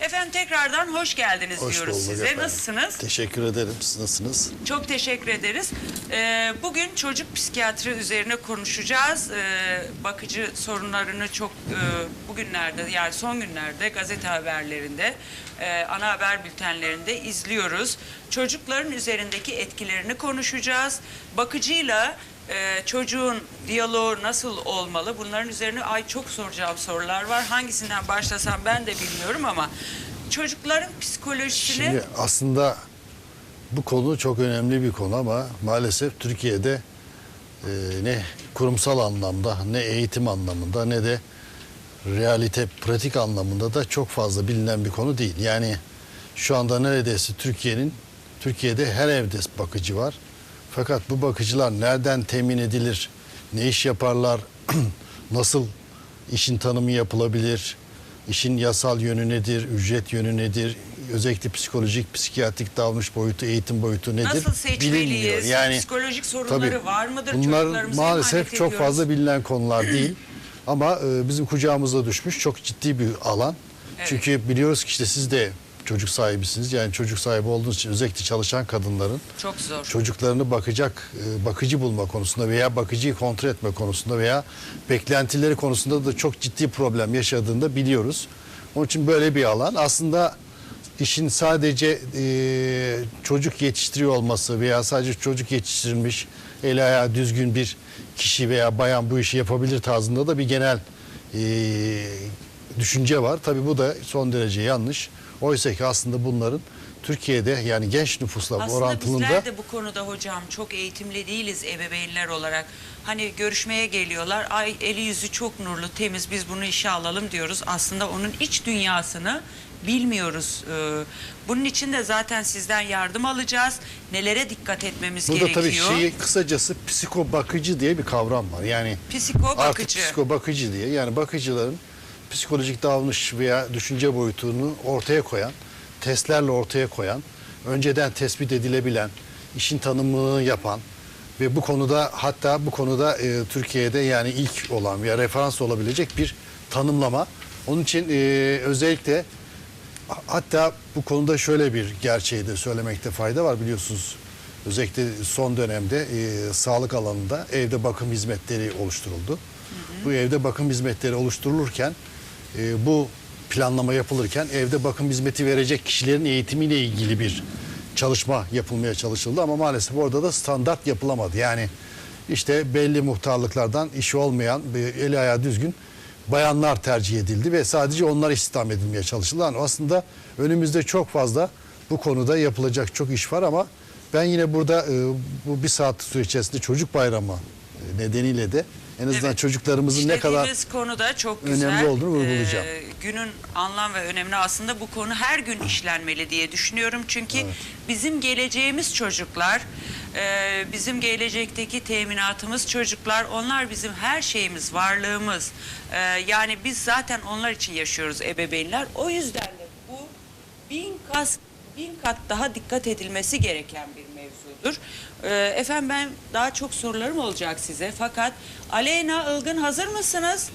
Efendim tekrardan hoş geldiniz Hoş diyoruz bulduk size. efendim. Nasılsınız? Teşekkür ederim. Siz nasılsınız? Çok teşekkür ederiz. Ee, bugün çocuk psikiyatri üzerine konuşacağız. Ee, bakıcı sorunlarını çok e, bugünlerde yani son günlerde gazete haberlerinde, e, ana haber bültenlerinde izliyoruz. Çocukların üzerindeki etkilerini konuşacağız. Bakıcıyla e, çocuğun diyaloğu nasıl olmalı? Bunların üzerine ay çok soracağım sorular var. Hangisinden başlasam ben de bilmiyorum ama çocukların psikolojisini Şimdi aslında bu konu çok önemli bir konu ama maalesef Türkiye'de e, ne kurumsal anlamda ne eğitim anlamında ne de realite pratik anlamında da çok fazla bilinen bir konu değil. Yani şu anda neredeyse Türkiye'nin Türkiye'de her evde bakıcı var. Fakat bu bakıcılar nereden temin edilir? Ne iş yaparlar? Nasıl işin tanımı yapılabilir? İşin yasal yönü nedir? Ücret yönü nedir? Özellikle psikolojik, psikiyatrik davranış boyutu, eğitim boyutu nedir? Nasıl seçmeliyiz? Bilinmiyor. Psikolojik sorunları var mıdır Bunlar maalesef çok fazla bilinen konular değil. Ama e, bizim kucağımıza düşmüş çok ciddi bir alan. Evet. Çünkü biliyoruz ki işte siz de çocuk sahibisiniz. Yani çocuk sahibi olduğunuz için özellikle çalışan kadınların Çok zor. çocuklarını bakacak e, bakıcı bulma konusunda veya bakıcıyı kontrol etme konusunda veya beklentileri konusunda da çok ciddi problem yaşadığını da biliyoruz. Onun için böyle bir alan aslında işin sadece e, çocuk yetiştiriyor olması veya sadece çocuk yetiştirilmiş el ayağı düzgün bir kişi veya bayan bu işi yapabilir tarzında da bir genel e, düşünce var. Tabii bu da son derece yanlış. Oysa ki aslında bunların Türkiye'de yani genç nüfusla Aslında orantılığında bizler de bu konuda hocam çok eğitimli değiliz ebeveynler olarak. Hani görüşmeye geliyorlar. Ay eli yüzü çok nurlu, temiz. Biz bunu işe alalım diyoruz. Aslında onun iç dünyasını bilmiyoruz. Ee, bunun için de zaten sizden yardım alacağız. Nelere dikkat etmemiz Burada gerekiyor? tabii şey kısacası psikobakıcı diye bir kavram var. Yani Psiko artık bakıcı. psikobakıcı diye yani bakıcıların psikolojik davranış veya düşünce boyutunu ortaya koyan, testlerle ortaya koyan, önceden tespit edilebilen, işin tanımını yapan ve bu konuda hatta bu konuda e, Türkiye'de yani ilk olan veya referans olabilecek bir tanımlama. Onun için e, özellikle Hatta bu konuda şöyle bir gerçeği de söylemekte fayda var biliyorsunuz. Özellikle son dönemde e, sağlık alanında evde bakım hizmetleri oluşturuldu. Bu evde bakım hizmetleri oluşturulurken e, bu planlama yapılırken evde bakım hizmeti verecek kişilerin eğitimiyle ilgili bir çalışma yapılmaya çalışıldı ama maalesef orada da standart yapılamadı. Yani işte belli muhtarlıklardan işi olmayan, eli ayağı düzgün bayanlar tercih edildi ve sadece onlar istihdam edilmeye çalışıldı. Yani aslında önümüzde çok fazla bu konuda yapılacak çok iş var ama ben yine burada e, bu bir saat süre içerisinde çocuk bayramı e, nedeniyle de en azından Evet. çocuklarımızın ne kadar İşlediğimiz konu da çok önemli güzel. olduğunu vurgulayacağım. Ee, günün anlam ve önemli aslında bu konu her gün işlenmeli diye düşünüyorum. Çünkü bizim geleceğimiz çocuklar, e, bizim gelecekteki teminatımız çocuklar, onlar bizim her şeyimiz, varlığımız. E, yani biz zaten onlar için yaşıyoruz ebeveynler. O yüzden de bu bin kat, bin kat daha dikkat edilmesi gereken bir mevzudur. Ee, efendim ben daha çok sorularım olacak size fakat Aleyna Ilgın hazır mısınız?